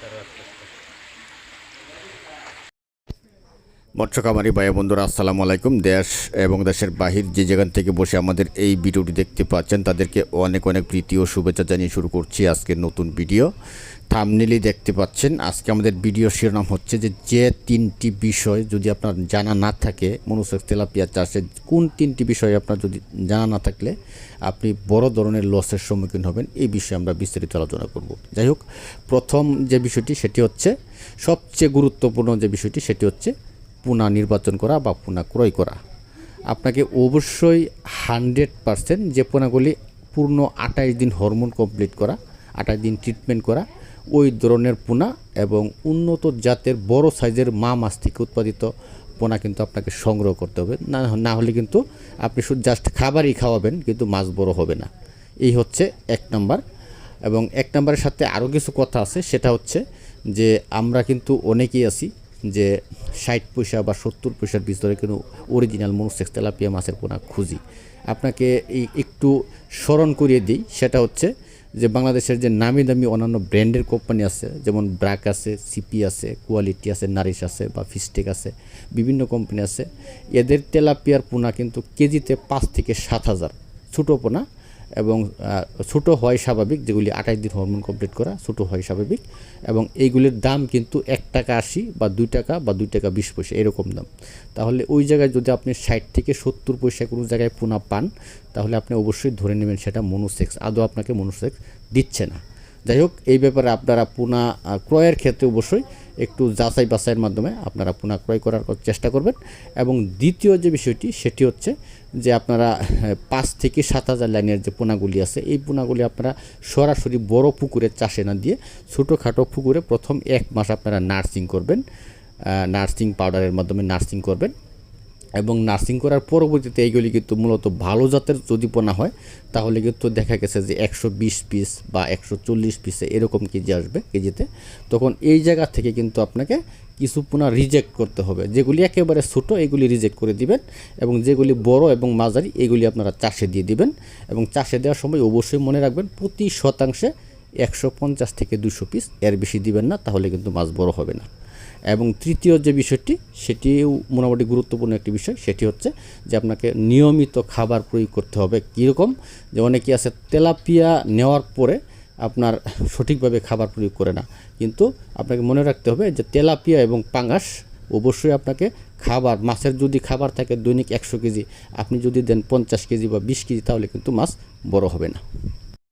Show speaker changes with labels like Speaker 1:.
Speaker 1: Тарас মৎস্যকামারী ভাই বন্ধুরা, আসসালামু আলাইকুম। দেশ এবং দেশের বাহির যে যেখান থেকে বসে আমাদের এই ভিডিওটি দেখতে পাচ্ছেন, তাদেরকে অনেক অনেক প্রীতি ও শুভেচ্ছা জানিয়ে শুরু করছি আজকের নতুন ভিডিও। থামনেলি দেখতে পাচ্ছেন, আজকে আমাদের ভিডিও শিরোনাম হচ্ছে যে যে তিনটি বিষয় যদি আপনার জানা না থাকে মনুষ্যক তেলাপিয়া চাষের কোন তিনটি বিষয় আপনার যদি জানা না থাকলে, আপনি বড় ধরনের লসের সম্মুখীন হবেন, এই বিষয়ে আমরা বিস্তারিত আলোচনা করব। যাই হোক, প্রথম যে বিষয়টি, সেটি হচ্ছে, সবচেয়ে গুরুত্বপূর্ণ যে বিষয়টি, সেটি হচ্ছে পুনা নির্বাচন করা বা পুনা ক্রয় করা। আপনাকে অবশ্যই হান্ড্রেড পারসেন্ট যে পোনাগুলি পূর্ণ আঠাশ দিন হরমোন কমপ্লিট করা আঠাশ দিন ট্রিটমেন্ট করা, ওই ধরনের পোনা এবং উন্নত জাতের বড় সাইজের মা মাছ থেকে উৎপাদিত পোনা কিন্তু আপনাকে সংগ্রহ করতে হবে। না না হলে কিন্তু আপনি শুধু জাস্ট খাবারই খাওয়াবেন, কিন্তু মাছ বড় হবে না। এই হচ্ছে এক নম্বর। এবং এক নম্বরের সাথে আরও কিছু কথা আছে, সেটা হচ্ছে যে আমরা কিন্তু অনেকেই আছি যে ষাট পয়সা বা সত্তর পয়সার ভিতরে কিন্তু অরিজিনাল মনুসেক্স তেলাপিয়া মাছের পোনা খুঁজি। আপনাকে এই একটু স্মরণ করিয়ে দিই, সেটা হচ্ছে যে বাংলাদেশের যে নামি দামি অন্যান্য ব্র্যান্ডের কোম্পানি আছে, যেমন ব্র্যাক আছে, সিপি আছে, কোয়ালিটি আছে, নারিশ আছে বা ফিস্টেক আছে, বিভিন্ন কোম্পানি আছে, এদের তেলাপিয়ার পোনা কিন্তু কেজিতে পাঁচ থেকে সাত হাজার। ছোটো পোনা এবং ছোটো হয় স্বাভাবিক, যেগুলি আঠাশ দিন হরমোন কমপ্লিট করা ছোটো হয় স্বাভাবিক, এবং এইগুলির দাম কিন্তু এক টাকা আশি বা দুই টাকা বা দুই টাকা বিশ পয়সা, এরকম দাম। তাহলে ওই জায়গায় যদি আপনি ষাট থেকে সত্তর পয়সা কোনো জায়গায় পোনা পান, তাহলে আপনি অবশ্যই ধরে নেবেন সেটা মনোসেক্স আদৌ আপনাকে মনোসেক্স দিচ্ছে না। যাই হোক এই ব্যাপারে আপনারা পুনা ক্রয়ের ক্ষেত্রে অবশ্যই একটু যাচাই বাছাইয়ের মাধ্যমে আপনারা পুনা ক্রয় করার চেষ্টা করবেন। এবং দ্বিতীয় যে বিষয়টি, সেটি হচ্ছে যে আপনারা পাঁচ থেকে সাত হাজার লাইনের যে পোনাগুলি আছে, এই পোনাগুলি আপনারা সরাসরি বড় পুকুরে চাষে না দিয়ে ছোটোখাটো পুকুরে প্রথম এক মাস আপনারা নার্সিং করবেন। নার্সিং পাউডারের মাধ্যমে নার্সিং করবেন। এবং নার্সিং করার পরবর্তীতে এইগুলি কিন্তু মূলত ভালো জাতের যদি পোনা হয়, তাহলে কিন্তু দেখা গেছে যে একশো বিশ পিস বা একশো চল্লিশ পিসে এরকম কেজি আসবে কেজিতে। তখন এই জায়গা থেকে কিন্তু আপনাকে কিছু পোনা রিজেক্ট করতে হবে। যেগুলি একেবারে ছোটো, এগুলি রিজেক্ট করে দিবেন এবং যেগুলি বড় এবং মাঝারি, এগুলি আপনারা চাষে দিয়ে দিবেন এবং চাষে দেওয়ার সময় অবশ্যই মনে রাখবেন প্রতি শতাংশে একশো পঞ্চাশ থেকে দুশো পিস এর বেশি দিবেন না, তাহলে কিন্তু মাছ বড় হবে না। এবং তৃতীয় যে বিষয়টি, সেটিও মোটামুটি গুরুত্বপূর্ণ একটি বিষয়, সেটি হচ্ছে যে আপনাকে নিয়মিত খাবার প্রয়োগ করতে হবে। কীরকম? যে অনেকে আছে, তেলাপিয়া নেওয়ার পরে আপনার সঠিকভাবে খাবার প্রয়োগ করে না। কিন্তু আপনাকে মনে রাখতে হবে যে তেলাপিয়া এবং পাঙ্গাস অবশ্যই আপনাকে খাবার, মাছের যদি খাবার থাকে দৈনিক একশো কেজি, আপনি যদি দেন পঞ্চাশ কেজি বা বিশ কেজি, তাহলে কিন্তু মাছ বড় হবে না।